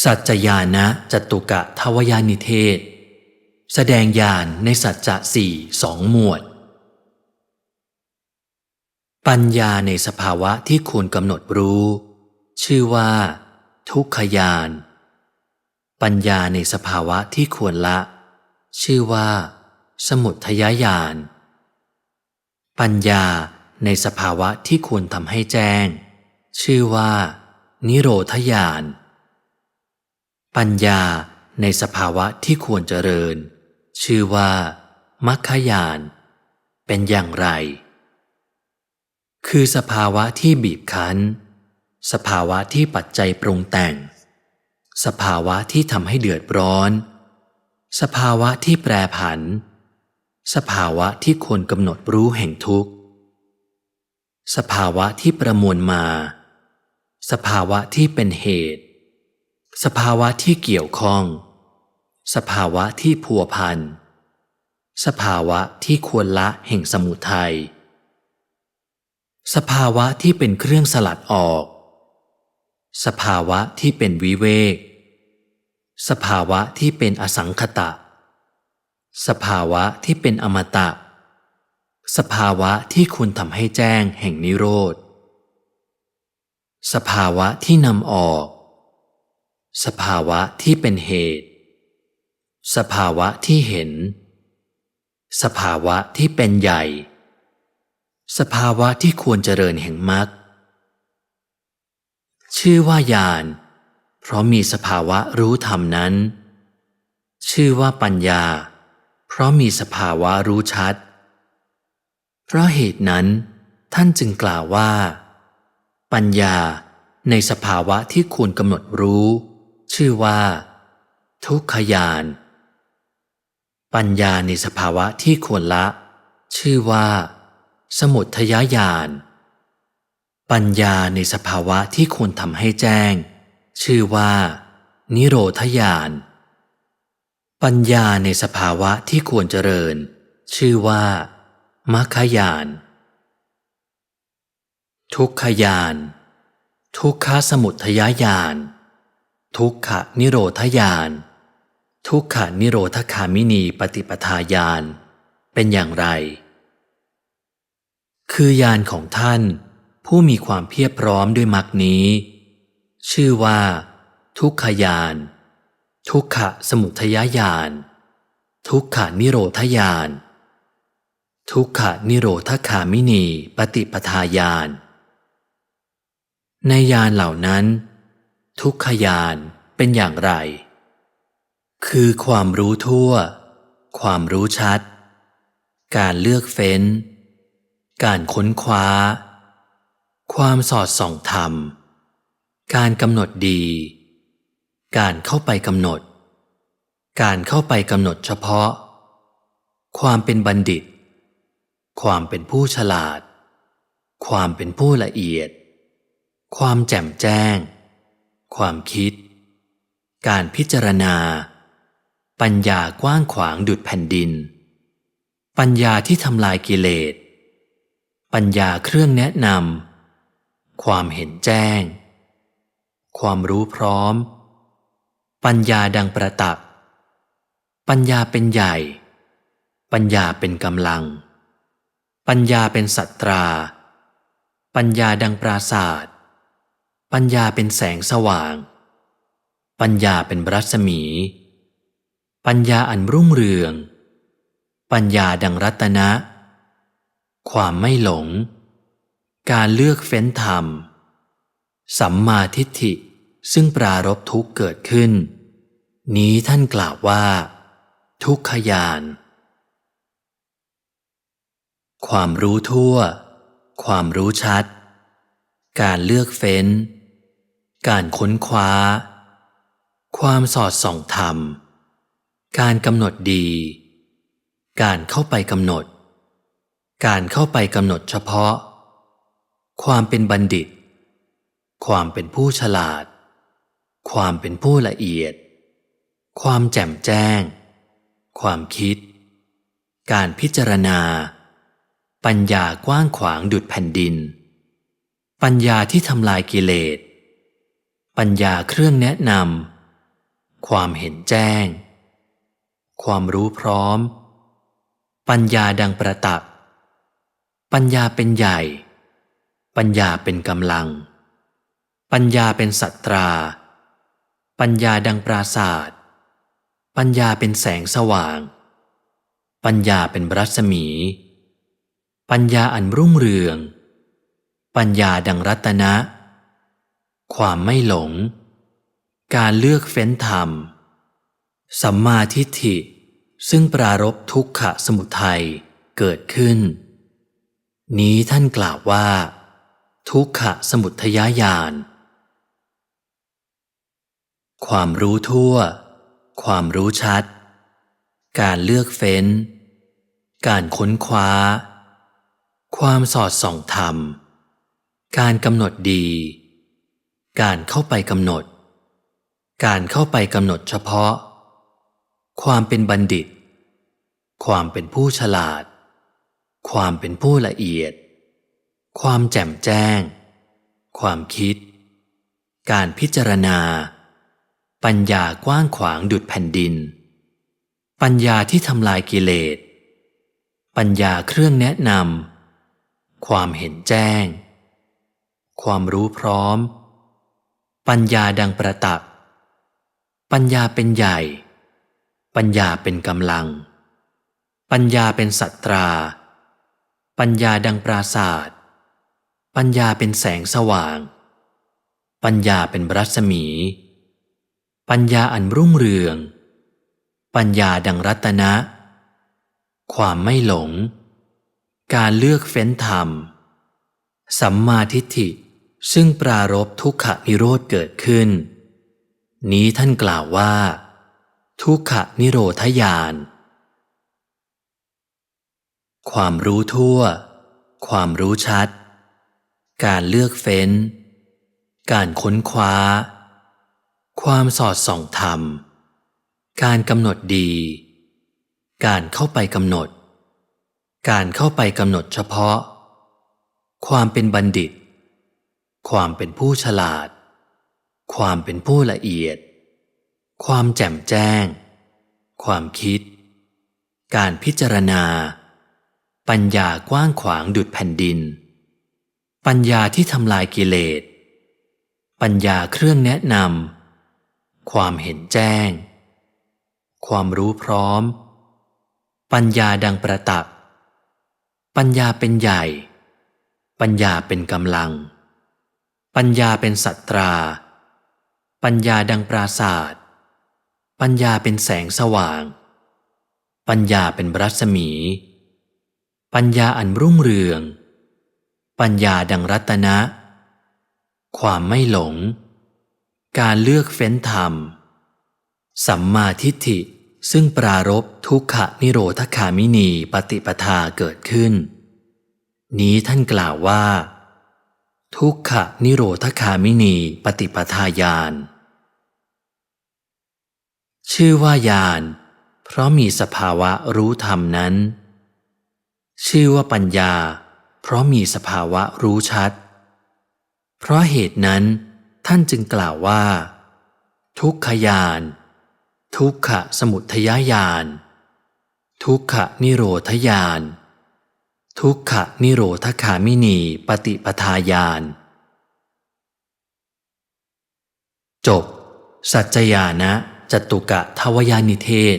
สัจจญานะจตุกะทวยานิเทศ แสดงญาณในสัจจะสี่สองหมวด ปัญญาในสภาวะที่ควรกำหนดรู้ ชื่อว่า ทุกขญาณปัญญาในสภาวะที่ควรละ ชื่อว่า สมุทยญาณปัญญาในสภาวะที่ควรทำให้แจ้ง ชื่อว่า นิโรธญาณ ปัญญาในสภาวะที่ควรเจริญ ชื่อว่า มัคคยาน เป็นอย่างไร คือสภาวะที่บีบคั้น สภาวะที่ปัจจัยปรุงแต่ง สภาวะที่ทำให้เดือดร้อน สภาวะที่แปรผัน สภาวะที่ควรกำหนดรู้แห่งทุกข์ สภาวะที่ประมวลมา สภาวะที่เป็นเหตุ สภาวะที่เกี่ยวข้อง สภาวะที่พัวพัน สภาวะที่ควรละแห่งสมุทัย สภาวะที่เป็นเครื่องสลัดออก สภาวะที่เป็นวิเวก สภาวะที่เป็นอสังขตะ สภาวะที่เป็นอมตะ สภาวะที่คุณทำให้แจ้งแห่งนิโรธ สภาวะที่นำออก สภาวะที่เป็นเหตุ สภาวะที่เห็น สภาวะที่เป็นใหญ่ สภาวะที่ควรเจริญแห่งมรรคชื่อว่าญาณเพราะมีสภาวะรู้ธรรมนั้น ชื่อว่าปัญญา เพราะมีสภาวะรู้ชัด เพราะเหตุนั้น ท่านจึงกล่าวว่า ปัญญาในสภาวะที่ควรกำหนดรู้ ชื่อว่า ทุกขญาณปัญญาในสภาวะที่ควรละ ชื่อว่า สมุทยญาณปัญญาในสภาวะที่ควรทำให้แจ้ง ชื่อว่า นิโรธญาณปัญญาในสภาวะที่ควรเจริญ ชื่อว่ามัคคยาน ทุกขญาณทุกขสมุทยญาณ ทุกขนิโรธญาณ ทุกขนิโรธคามินีปฏิปทาญาณ เป็นอย่างไร คือญาณของท่าน ผู้มีความเพียบพร้อมด้วยมรรคนี้ ชื่อว่า ทุกขญาณ ทุกขสมุทยญาณ ทุกขนิโรธญาณ ทุกขนิโรธคามินีปฏิปทาญาณ ในญาณเหล่านั้น ทุกขญาณเป็นอย่างไร คือความรู้ทั่ว ความรู้ชัด การเลือกเฟ้น การค้นคว้า ความสอดส่องธรรม การกำหนดดี การเข้าไปกำหนด การเข้าไปกำหนดเฉพาะ ความเป็นบัณฑิต ความเป็นผู้ฉลาด ความเป็นผู้ละเอียด ความแจ่มแจ้ง ความคิด การพิจารณา ปัญญากว้างขวางดุดแผ่นดิน ปัญญาที่ทำลายกิเลส ปัญญาเครื่องแนะนำ ความเห็นแจ้ง ความรู้พร้อม ปัญญาดังประตักปัญญาเป็นใหญ่ ปัญญาเป็นกำลัง ปัญญาเป็นสัตรา ปัญญาดังปราศาสตร์ ปัญญาเป็นแสงสว่าง ปัญญาเป็นรัศมี ปัญญาอันรุ่งเรือง ปัญญาดังรัตนะ ความไม่หลง การเลือกเฟ้นธรรม สัมมาทิฏฐิซึ่งปรารบทุกเกิดขึ้น นี้ท่านกล่าวว่า ทุกขญาณความรู้ทั่ว ความรู้ชัด การเลือกเฟ้น การค้นคว้า ความสอดส่องธรรม การกำหนดดี การเข้าไปกำหนด การเข้าไปกำหนดเฉพาะ ความเป็นบัณฑิต ความเป็นผู้ฉลาด ความเป็นผู้ละเอียด ความแจ่มแจ้ง ความคิด การพิจารณา ปัญญากว้างขวางดุดแผ่นดิน ปัญญาที่ทำลายกิเลส ปัญญาเครื่องแนะนำความเห็นแจ้ง ความรู้พร้อม ปัญญาดังประตักปัญญาเป็นใหญ่ ปัญญาเป็นกำลัง ปัญญาเป็นสัตรา ปัญญาดังปราศาสตร์ปัญญาเป็นแสงสว่าง ปัญญาเป็นรัศมี ปัญญาอันรุ่งเรือง ปัญญาดังรัตนะ ความไม่หลง การเลือกเฟ้นธรรม สัมมาทิฏฐิ ซึ่งปรารบทุกขะสมุทัยเกิดขึ้น นี้ท่านกล่าวว่า ทุกขะสมุทยญาณความรู้ทั่ว ความรู้ชัด การเลือกเฟ้น การค้นคว้า ความสอดส่องธรรม การกำหนดดี การเข้าไปกำหนด การเข้าไปกำหนดเฉพาะ ความเป็นบัณฑิต ความเป็นผู้ฉลาด ความเป็นผู้ละเอียด ความแจ่มแจ้ง ความคิด การพิจารณา ปัญญากว้างขวางดุดแผ่นดิน ปัญญาที่ทำลายกิเลส ปัญญาเครื่องแนะนำความเห็นแจ้ง ความรู้พร้อม ปัญญาดังประตักปัญญาเป็นใหญ่ ปัญญาเป็นกำลัง ปัญญาเป็นสัตรา ปัญญาดังปราศาสตร์ปัญญาเป็นแสงสว่าง ปัญญาเป็นรัศมี ปัญญาอันรุ่งเรือง ปัญญาดังรัตนะ ความไม่หลง การเลือกเฟ้นธรรม สัมมาทิฏฐิ ซึ่งปรารบทุกขนิโรธเกิดขึ้น นี้ท่านกล่าวว่า ทุกขนิโรธญาณความรู้ทั่ว ความรู้ชัด การเลือกเฟ้น การค้นคว้า ความสอดส่องธรรม การกำหนดดี การเข้าไปกำหนด การเข้าไปกำหนดเฉพาะ ความเป็นบัณฑิต ความเป็นผู้ฉลาด ความเป็นผู้ละเอียด ความแจ่มแจ้ง ความคิด การพิจารณา ปัญญากว้างขวางดุดแผ่นดิน ปัญญาที่ทำลายกิเลส ปัญญาเครื่องแนะนำ ความเห็นแจ้ง ความรู้พร้อม ปัญญาดังประตัก ปัญญาเป็นใหญ่ ปัญญาเป็นกำลัง ปัญญาเป็นสัตรา ปัญญาดังปราศาสตร์ปัญญาเป็นแสงสว่าง ปัญญาเป็นรัศมี ปัญญาอันรุ่งเรือง ปัญญาดังรัตนะ ความไม่หลง การเลือกเฟ้นธรรม สัมมาทิฏฐิซึ่งปรารบทุกขนิโรธคามินีปฏิปทาเกิดขึ้น นี้ท่านกล่าวว่า ทุกขนิโรธคามินีปฏิปทาญาณชื่อว่าญาณเพราะมีสภาวะรู้ธรรมนั้น ชื่อว่าปัญญา เพราะมีสภาวะรู้ชัด เพราะเหตุนั้น ท่านจึงกล่าวว่า ทุกขญาณทุกขะสมุทยญาณทุกขะนิโรธญาณ ทุกขนิโรธคามินีปฏิปทาญาณจบ สัจจยานะจตุกะทวยานิเทศ